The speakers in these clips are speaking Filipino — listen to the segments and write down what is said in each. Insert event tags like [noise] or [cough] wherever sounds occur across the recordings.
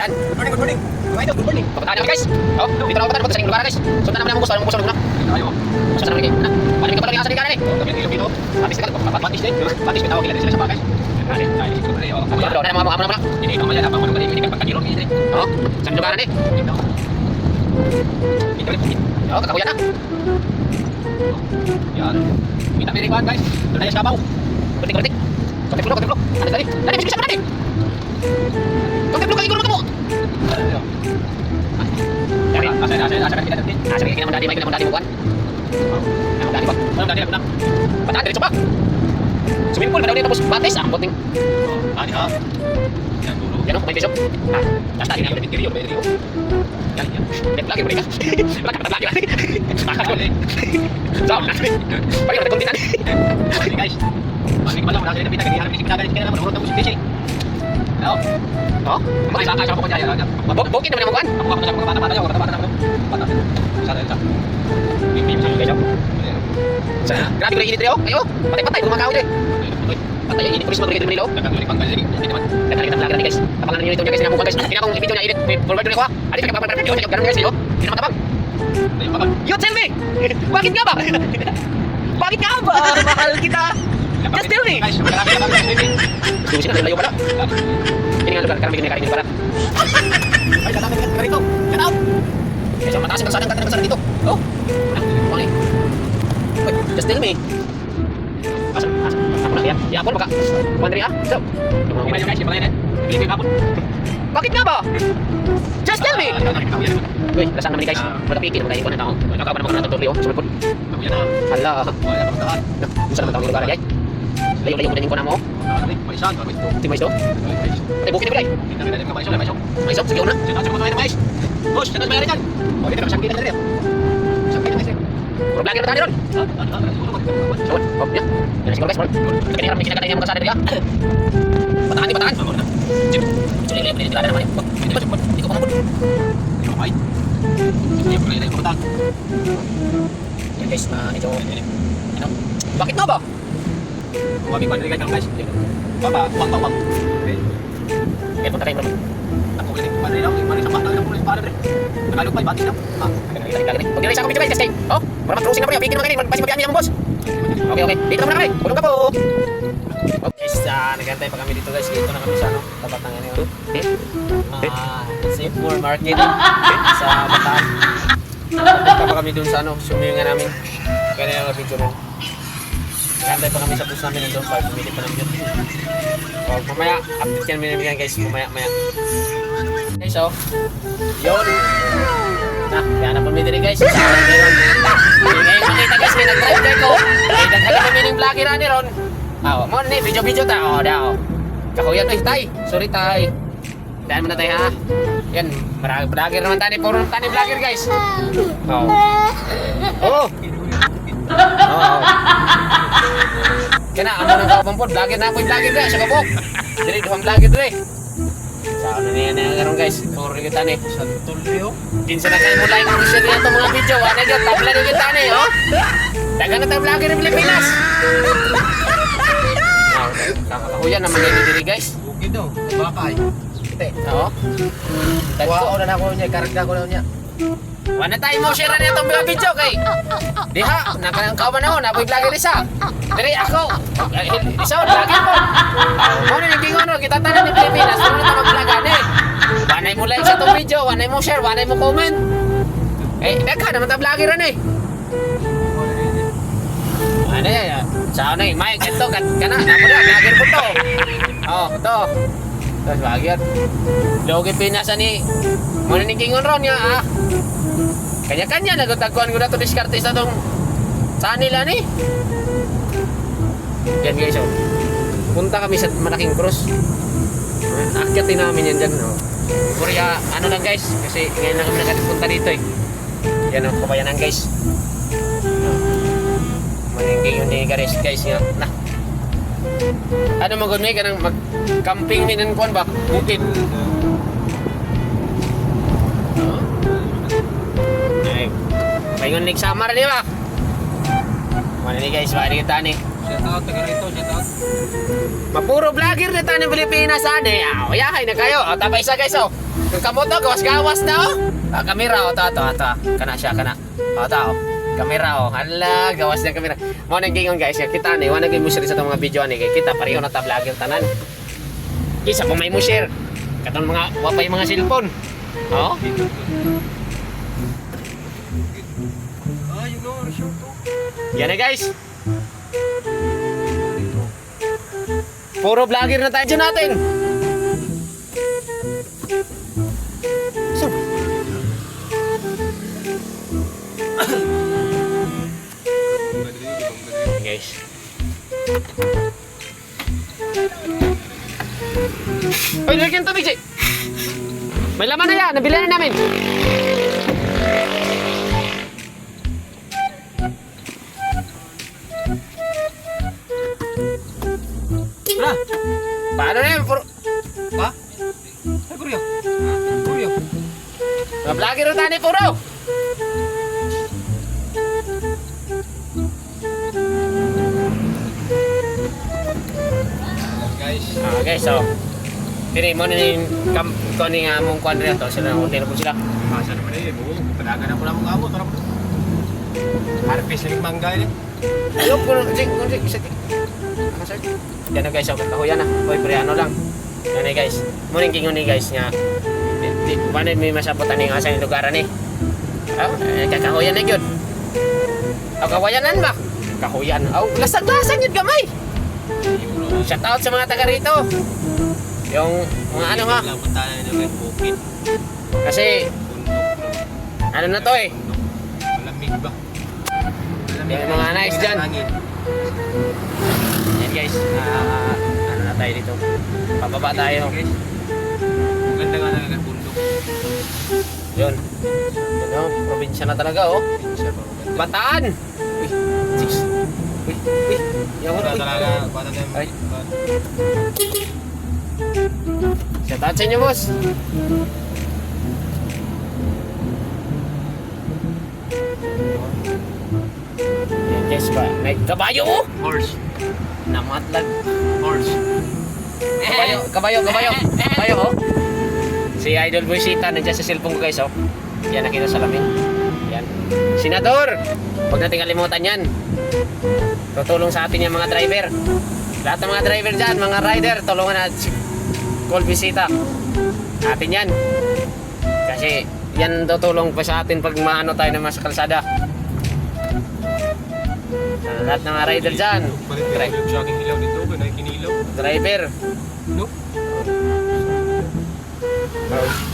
Yan. Good morning, good morning. Mga idol, good morning. Namin guys. Oh, dito na papunta sa lugar guys. Sundan naman ang bus, anong bus na muna. Ayo. Naman kayo. Na. Paano ka pala ng asa ni Karen eh? Kami dito dito. Batis ka dapat batis din. Batis bitaw kila sila sa bagay. Kare, ay dito pala yo. Bro, na mga mga mga. Ini ito maya apa mo kali ini kan pagkakiro ni. Oh, sa lugar ni. Ito. Ito rin. Oh, kakakuya na. Yan. Kita bahan guys. Doon tayo sa kabaw. Kuntik Kuntik dulu, kuntik dulu. Ada tadi. Tadi bisa bisa. Kuntik dulu kali guru kamu. Dari asa asa asa kita. Asa kita naman dati may naman dati mo kan. Naman dati ba? Naman dati na. Patahan diretso ba? Swimming pool, madawin tapos batis ah, boting. Ani ha. Yan. Yan oh, may bishop. Ah, basta ini ada video, may video. Yan yan. Dek lagi mereka. Lagi kata lagi lagi. Takas ko. Jauh na. Pagi ada kontinan. Ini guys. Balik malam udah kita kita harus kita kita naman urut tapos DC. Oh. Oh, may saka siya ko kanya yan. Bukit naman mo kan? Ako ako sa mga bata-bata yo, bata-bata naman. Bata. Sa sa. Bibi sa kayo. Sa. Grabe ko init rin oh. Ayo, patay-patay kumakaw din. Patay yung init pulis mo dito nilo. Dagang ulit panggal lagi. Hindi naman. Tapangan niyo ito niya guys namukan guys. Hindi akong video niya edit. Forward ko ako. Adi ka pa pa video ganun guys yo. Hindi naman tabang. You tell me. Bakit nga ba? Bakit nga ba? Mahal kita. Just tell me. Gusto sila layo pala. Ini nga lugar karami kini karin para. Ay, katapos ka karito. Get out. Kaya sa mataas ang kalsadang kata ng dito. Oh. Wait, just tell me. Ya. Ya, ako baka. Mandri ah. So. Yung guys, gimana yan? Pilipin kapon. Bakit nga ba? Just tell me. Uy, lasang naman ni guys. Magkapikit, magkaya ko na tao. Nakakaban naman ko na tutuloy, oh. Sumunod ko. Hala. Gusto naman tao yung lugar, guys. Layo-layo mo din yung kunang mo. Ito yung mais do? Ay, bukit na bilay. Mais do, sige una. Puro vlogger na tayo ron. Sawad, oh, ya. Yan siguro guys, Mark. Kaya hirap may kinakatay niya mga kasada nila. Patakan di, patakan. Jim, gusto nila yung pinilala naman eh. Hindi ba, hindi ko pangamun. Yan guys, ah, medyo, ano, bakit nga ba? Kaya punta kayo bro. Pag nilay sa ako video guys, kasi, oh, para mag-cruising na po yun. Bigyan naman kayo, magpasi mabiyamin ang boss. Okay, okay. Dito na kami. Tulong ka po. Okay, sa nagantay pa kami dito guys. Dito na kami sa ano, tapat ng ano, ah, Seymour Market sa Bataan. Pa kami dun sa ano, sumiyungan namin. Kaya nga video rin. Nagantay pa kami sa bus namin nandun para bumili pa ng beer. So, mamaya, update yan minibigyan guys, mamaya, maya. Guys, oh. Yun. Na, kaya na pumili rin guys. Sa akin meron. Kayo makita guys, may nag-drive kayo ko. May nagkala kami ng vlogger ani ron. Ah, mo ni video-video ta. Oh, daw. Kahuyan oy, tay. Sorry tay. Dahil mo na tayo ha. Yan, marami vlogger naman tani, puro tani vlogger guys. Oh. Oh. Oh. Kena amo nang kapon po, vlogger na yung vlogger guys, sa kabok. Dili duhang vlogger dre. Sa ano niya na karon guys, puro kita ni. Tulio. Din sa nakay mo like kung share nito mga video, ano gyud tabla ni kita ni, oh. Dagan na tayo vlogger ng Pilipinas. Kakakuya naman yun diri guys. Bukid daw. Bakay. Ite, oo. Ko. Wow, na ako niya. Karagda ko na niya. Wala tayo mo share na itong mga video kay. Diha, nakanangkawan ako, napoy vlogger isa. Diri ako. eh, Isa, vlogger. Mo na naging ano, kita tanan ni Pilipinas, ano na mag-vlog ani. Wanay mo like sa itong video, wanay mo share, wanay mo comment. Eh, daghan naman ta vlogger ani. Ano yan? Sa ano yung mic, ito, kan, kana, ako na, vlogger po to. Oh, ito. Ito, vlogger. Logi pinasa ni, muna ni Kingon ron niya, ah. Kanya-kanya, nagutagkuhan ko na ito, diskarte sa itong, saan nila ni? Yan guys, oh. Punta kami sa malaking cross. Akyatin namin yan dyan, oh. Purya, ano lang guys, kasi ngayon lang kami nakapunta dito eh. Yan oh, kabayanan guys. Maningking yun ni Gares guys nga. Na. Ano magod may kanang mag-camping mi ng kuan ba? Bukid. Ay. Paingon ni Samar di ba? Mana ni guys, ba kita ni. Shout out. Taga rito. Shout out. Mapuro vlogger tayo ng Pilipinas ane. Ah, yahay na kayo. O, tapay isa guys oh. Kung kamot na, gawas-gawas na oh. Ah, kamera oh, to, to, to. Kana siya, kana. Oh, to, oh. Kamera oh. Hala, gawas na kamera. Mo nang gingon guys, kaya kita ni, wala gyud mo sa mga video ni kay kita pareho na ta vlogger tanan. Isa pa may mo share. Katon mga wapay mga cellphone. Oh. Yan na guys. Puro vlogger na tayo natin. So, guys. Ay, lagyan tubig, Jay. May laman na yan. Nabili na namin. Wala. Paano na yan? Puro... Ha? Ay, Kuryo. Kuryo. Mga vlogger na puro. Guys. Ah, so. Dili mo yung kam ko ni nga mong kwan to. Sila na na po sila. Masa naman eh, buo. Padagan na po na mong gamot. Tara po. Harvest yung mangga eh. Ayaw ko na. Jing, kung jing, jing. Ano sir? Yan guys, so. Kahuyan na. Hoy, pre, ano lang. Yan guys. Muning kingon ni guys nga. Di, di, paano may masaputan ni nga sa lugaran eh. Oh, eh, kakahuyan na yun. O, kawayanan ba? Kahuyan. Oh, lasag-lasag yun gamay. Shout out sa mga taga rito. Yung mga ano ha. Punta na bukid. Kasi ano na to eh. Malamig ba? Yung mga nice dyan. Yan guys, ah, ano na tayo dito. Pababa tayo. Guys. Ang Ganda nga lang ang bundok. Yun. Yun oh, probinsya na talaga oh. Maganda. Bataan! Uy, talaga. Paano na yung... Ay. Shout out sa inyo boss. Guys ba, may kabayo oh! Horse. Namatlag. Horse. Kabayo, kabayo, kabayo. Kabayo, oh. Si Idol Boy Sita, nandiyan sa cellphone ko guys, oh. Yan, nakita sa lamin. Yan. Senador! Huwag natin kalimutan yan. Tutulong sa atin yung mga driver. Lahat ng mga driver dyan, mga rider, tulungan na si Colby Sita. Atin yan. Kasi yan tutulong pa sa atin pag maano tayo naman sa kalsada. Sa lahat ng mga rider dyan. Palit Dri- yung sa aking ilaw dito. Kaya kinilaw. driver. No?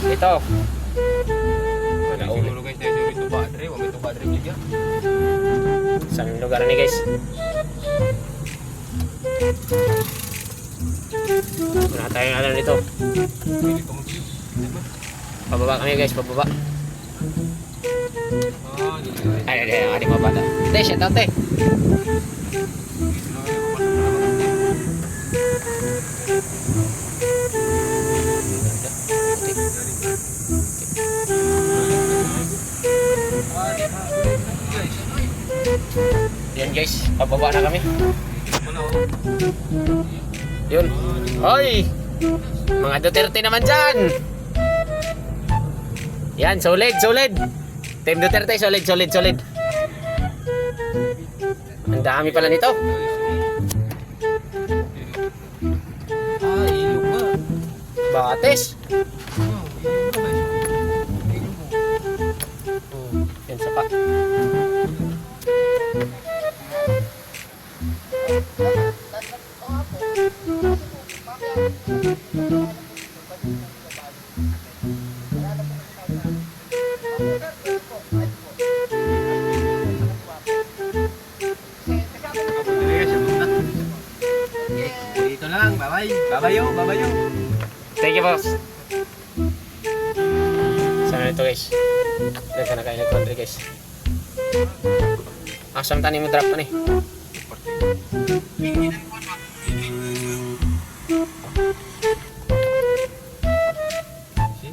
Ito. Siguro guys dahil dito padre. Wala ito padre bigyan. Yung lugar ni guys? Wala tayong alam. Diba? Pababa kami guys, pababa. Dito. Ay, ay, ay, ating mabata. Te, shit out, te. Guys, pababa na kami. Yun. Hoy! Mga Duterte naman dyan! Yan, solid, solid. Team Duterte, solid, solid, solid. Ang dami pala nito. Bates. Dito lang, bye-bye. Babayo, babayo. Thank you, boss. Sana nito, guys. Dito na kayo nag-country, guys. Asam tani mo drop pa ni. Sini,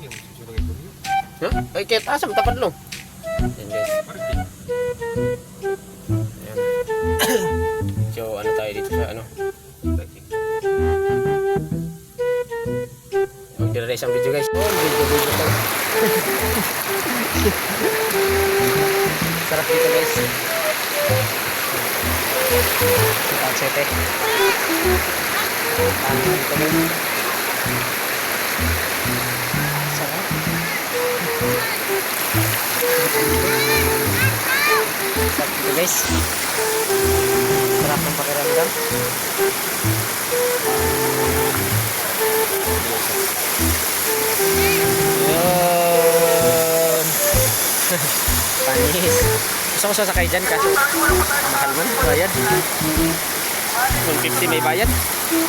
susunod kayo Kuryo. Huh? Ay, kaya asam tapad lo. Yan, guys. Ayan. So, ano tayo dito sa ano? Dire sa isang video guys. Oh, video video to. Sarap dito guys. Ang sete. Sarap. Sarap dito guys. Sarap ng pakiramdam. Yun. [laughs] Panis. Gusto ko sasakay dyan kaso mahal man. Bayad. 150 may bayad. Dito?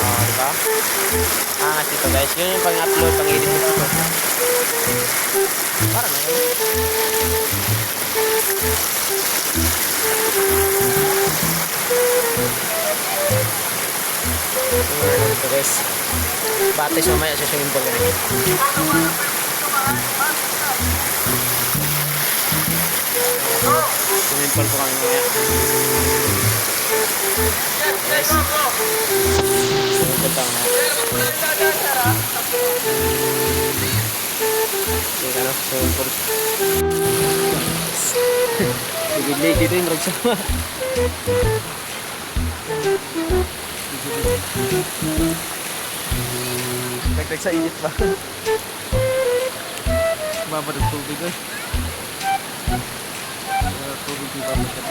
Oh, diba? Angas dito guys. Yun yung pang-upload, pang-edit mo dito. Parang na yun. Ano dito guys. Batis mamaya sa swimming pool kami. Swimming pool po kami mamaya. Guys. Swimming pool tayo mamaya. Sige ano, swimming pool. Bigidlig dito yung drag sama. Dagdag sa init ba? Babad ang tubig eh. Wala tubig di babad ka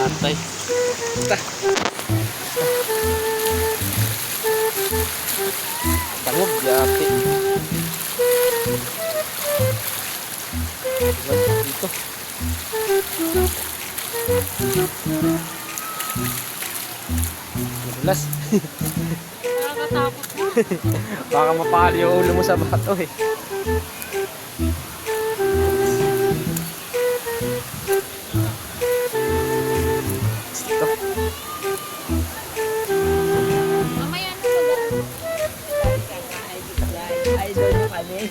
Atay. Ta. Tangog, yati. Dito. Madulas. Nakakatakot mo. Baka mapahal yung ulo mo sa bato eh. Dito. Mamaya na sa Idol kami.